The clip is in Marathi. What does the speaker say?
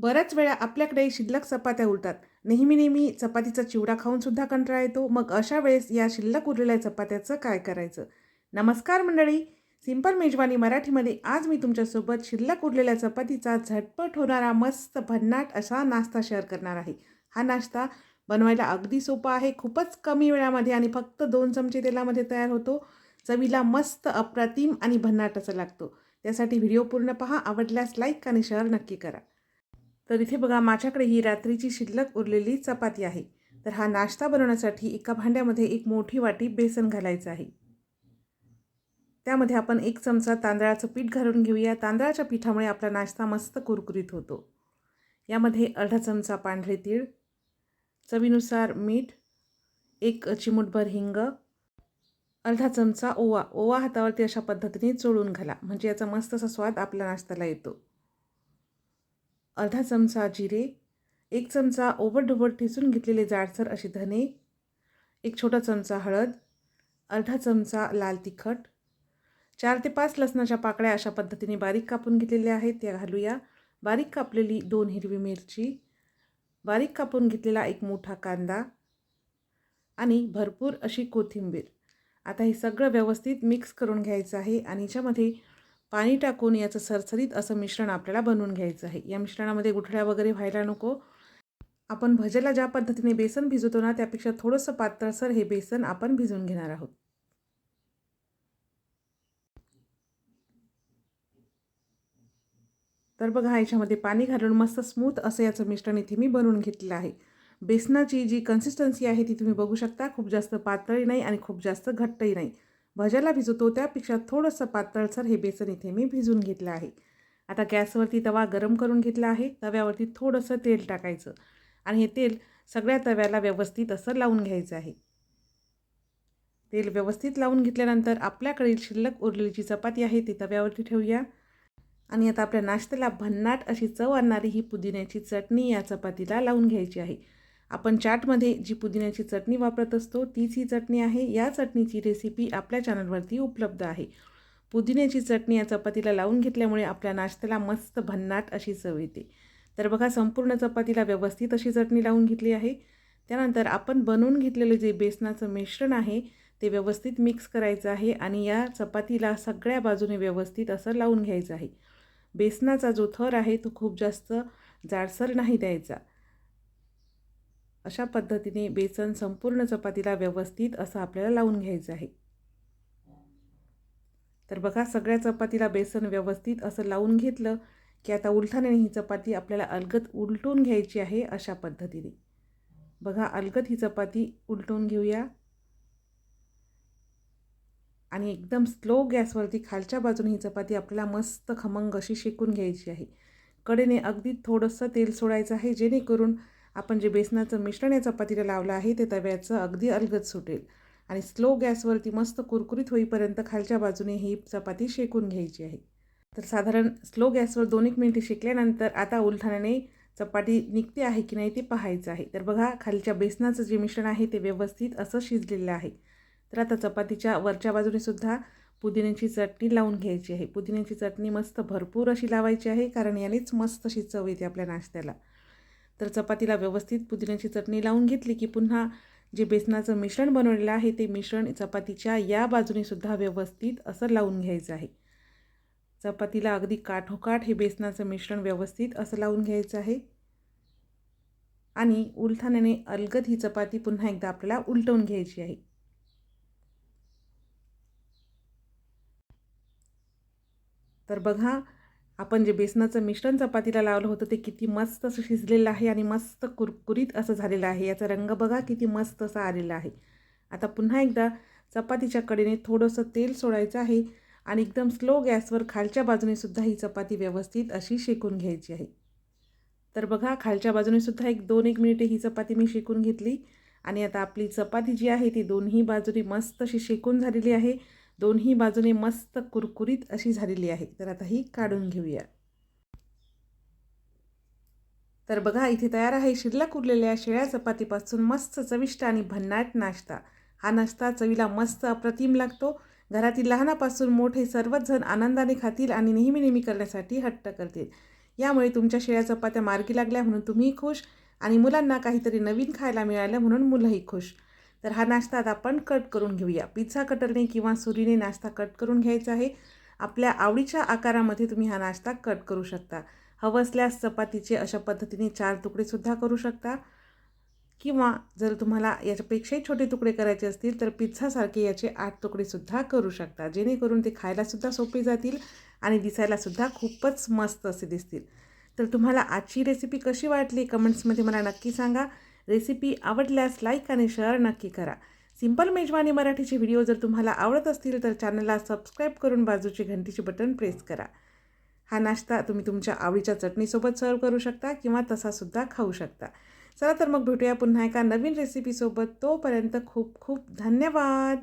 बऱ्याच वेळा आपल्याकडे शिल्लक चपात्या उरतात. नेहमी नेहमी चपातीचा चिवडा खाऊन सुद्धा कंटाळा येतो. मग अशा वेळेस या शिल्लक उरलेल्या चपात्याचं काय करायचं? नमस्कार मंडळी! सिंपल मेजवानी मराठीमध्ये आज मी तुमच्यासोबत शिल्लक उरलेल्या चपातीचा झटपट होणारा मस्त भन्नाट असा नाश्ता शेअर करणार आहे. हा नाश्ता बनवायला अगदी सोपा आहे. खूपच कमी वेळामध्ये आणि फक्त दोन चमचे तेलामध्ये तयार होतो. चवीला मस्त अप्रतिम आणि भन्नाट असा लागतो. त्यासाठी व्हिडिओ पूर्ण पहा आवडल्यास लाईक आणि शेअर नक्की करा. तर इथे बघा माझ्याकडे ही रात्रीची शिल्लक उरलेली चपाती आहे. तर हा नाश्ता बनवण्यासाठी एका भांड्यामध्ये एक मोठी वाटी बेसन घालायचं आहे. त्यामध्ये आपण एक चमचा तांदळाचं पीठ घालून घेऊया. तांदळाच्या पिठामुळे आपला नाश्ता मस्त कुरकुरीत होतो. यामध्ये अर्धा चमचा पांढरे तीळ चवीनुसार मीठ एक चिमूटभर हिंग अर्धा चमचा ओवा. ओवा हातावरती अशा पद्धतीने चोळून घाला. म्हणजे याचा मस्त असा स्वाद आपल्या नाश्त्याला येतो. अर्धा चमचा जिरे एक चमचा ओबडढोबड ठेचून घेतलेले जाडसर असे धने एक छोटा चमचा हळद अर्धा चमचा लाल तिखट चार ते पाच लसणाच्या पाकळ्या अशा पद्धतीने बारीक कापून घेतलेल्या आहेत त्या घालूया. बारीक कापलेली दोन हिरवी मिरची बारीक कापून घेतलेला एक मोठा कांदा आणि भरपूर अशी कोथिंबीर. आता हे सगळं व्यवस्थित मिक्स करून घ्यायचं आहे आणि याच्यामध्ये पाणी टाकून याचं सरसरीत असं मिश्रण आपल्याला बनवून घ्यायचं आहे. या मिश्रणामध्ये गुठळ्या वगैरे व्हायला नको. आपण भजेला ज्या पद्धतीने बेसन भिजवतो ना त्यापेक्षा थोडंसं पातळसर हे बेसन आपण भिजवून घेणार आहोत. तर बघा याच्यामध्ये पाणी घालून मस्त स्मूथ असं याचं मिश्रण इथे मी बनवून घेतलेलं आहे. बेसनाची जी कन्सिस्टन्सी आहे ती तुम्ही बघू शकता. खूप जास्त पातळी नाही आणि खूप जास्त घट्टही नाही. भज्याला भिजवतो त्यापेक्षा थोडंसं पातळसर हे बेसन इथे मी भिजून घेतलं आहे. आता गॅसवरती तवा गरम करून घेतला आहे. तव्यावरती थोडंसं तेल टाकायचं आणि हे तेल सगळ्या तव्याला व्यवस्थित असं लावून घ्यायचं आहे. तेल व्यवस्थित लावून घेतल्यानंतर आपल्याकडील शिल्लक उरलेली जी चपाती आहे ती तव्यावरती ठेवूया. आणि आता आपल्या नाश्त्याला भन्नाट अशी चव आणणारी ही पुदिन्याची चटणी या चपातीला लावून घ्यायची आहे. आपण चाटमध्ये जी पुदिन्याची चटणी वापरत असतो तीच ही चटणी आहे. या चटणीची रेसिपी आपल्या चॅनलवरती उपलब्ध आहे. पुदिन्याची चटणी या चपातीला लावून घेतल्यामुळे आपल्या नाश्त्याला मस्त भन्नाट अशी चव येते. तर बघा संपूर्ण चपातीला व्यवस्थित अशी चटणी लावून घेतली आहे. त्यानंतर आपण बनवून घेतलेलं जे बेसनाचं मिश्रण आहे ते व्यवस्थित मिक्स करायचं आहे आणि या चपातीला सगळ्या बाजूने व्यवस्थित असं लावून घ्यायचं आहे. बेसनाचा जो थर आहे तो खूप जास्त जाडसर नाही द्यायचा. अशा पद्धतीने बेसन संपूर्ण चपातीला व्यवस्थित असं आपल्याला लावून घ्यायचं आहे. तर बघा सगळ्या चपातीला बेसन व्यवस्थित असं लावून घेतलं की आता उलथाने ही चपाती आपल्याला अलगत उलटून घ्यायची आहे अशा पद्धतीने. बघा अलगत ही चपाती उलटून घेऊया. आणि एकदम स्लो गॅसवरती खालच्या बाजूने ही चपाती आपल्याला मस्त खमंग अशी शेकून घ्यायची आहे. कडेने अगदी थोडंसं तेल सोडायचं आहे जेणेकरून आपण जे बेसनाचं मिश्रण या चपातीला लावलं आहे ते तव्याचं अगदी अलगद सुटेल. आणि स्लो गॅसवरती मस्त कुरकुरीत होईपर्यंत खालच्या बाजूने ही चपाती शेकून घ्यायची आहे. तर साधारण स्लो गॅसवर दोन एक मिनिटे शेकल्यानंतर आता उलथाण्याने चपाती निघते आहे की नाही ते पाहायचं आहे. तर बघा खालच्या बेसनाचं जे मिश्रण आहे ते व्यवस्थित असं शिजलेलं आहे. तर आता चपातीच्या वरच्या बाजूने सुद्धा पुदिन्याची चटणी लावून घ्यायची आहे. पुदिन्याची चटणी मस्त भरपूर अशी लावायची आहे कारण यानेच मस्त अशी चव येते आपल्या नाश्त्याला. तर चपातीला व्यवस्थित पुदिन्याची चटणी लावून घेतली की पुन्हा जे बेसनाचं मिश्रण बनवलेलं आहे ते मिश्रण चपातीच्या या बाजूने सुद्धा व्यवस्थित असं लावून घ्यायचं आहे. चपातीला अगदी काठोकाठ हे बेसनाचं मिश्रण व्यवस्थित असं लावून घ्यायचं आहे. आणि उलथाण्याने अलगद ही चपाती पुन्हा एकदा आपल्याला उलटवून घ्यायची आहे. तर बघा आपण जे बेसनाचं मिश्रण चपातीला लावलं होतं ते किती मस्त असं शिजलेलं आहे आणि मस्त कुरकुरीत असं झालेलं आहे. याचा रंग बघा किती मस्त असा आलेला आहे. आता पुन्हा एकदा चपातीच्या कडेने थोडंसं तेल सोडायचं आहे आणि एकदम स्लो गॅसवर खालच्या बाजूने सुद्धा ही चपाती व्यवस्थित अशी शेकून घ्यायची आहे. तर बघा खालच्या बाजूने सुद्धा एक दोन एक मिनिटे ही चपाती मी शेकून घेतली आणि आता आपली चपाती जी आहे ती दोन्ही बाजूने मस्त अशी शेकून झालेली आहे. दोन्ही बाजूने मस्त कुरकुरीत अशी झालेली आहे. तर आता ही काढून घेऊया. तर बघा इथे तयार आहे शिल्लक उरलेल्या शेळ्या चपातीपासून मस्त चविष्ट आणि भन्नाट नाश्ता. हा नाश्ता चवीला मस्त अप्रतिम लागतो. घरातील लहानापासून मोठे सर्वच जण आनंदाने खातील आणि नेहमी नेहमी करण्यासाठी हट्ट करतील. यामुळे तुमच्या शेळ्या चपात्या मार्गी लागल्या म्हणून तुम्ही खुश आणि मुलांना काहीतरी नवीन खायला मिळालं म्हणून मुलंही खुश. तर हा नाश्ता आता आपण कट करून घेऊया. पिझ्झा कटरने किंवा सुरीने नाश्ता कट करून घ्यायचा आहे. आपल्या आवडीच्या आकारामध्ये तुम्ही हा नाश्ता कट करू शकता. हवं असल्यास चपातीचे अशा पद्धतीने चार तुकडेसुद्धा करू शकता. किंवा जर तुम्हाला याच्यापेक्षाही छोटे तुकडे करायचे असतील तर पिझ्झासारखे याचे आठ तुकडेसुद्धा करू शकता. जेणेकरून ते खायलासुद्धा सोपे जातील आणि दिसायलासुद्धा खूपच मस्त असे दिसतील. तर तुम्हाला आजची रेसिपी कशी वाटली? कमेंट्समध्ये मला नक्की सांगा. रेसिपी आवडल्यास लाईक आणि शेअर नक्की करा. सिंपल मेजवानी मराठीचे व्हिडिओ जर तुम्हाला आवडत असतील तर चॅनलला सबस्क्राईब करून बाजूची घंटीचे बटन प्रेस करा. हा नाश्ता तुम्ही तुमच्या आवडीच्या चटणीसोबत सर्व करू शकता किंवा तसासुद्धा खाऊ शकता. चला तर मग भेटूया पुन्हा एका नवीन रेसिपीसोबत. तोपर्यंत खूप खूप धन्यवाद.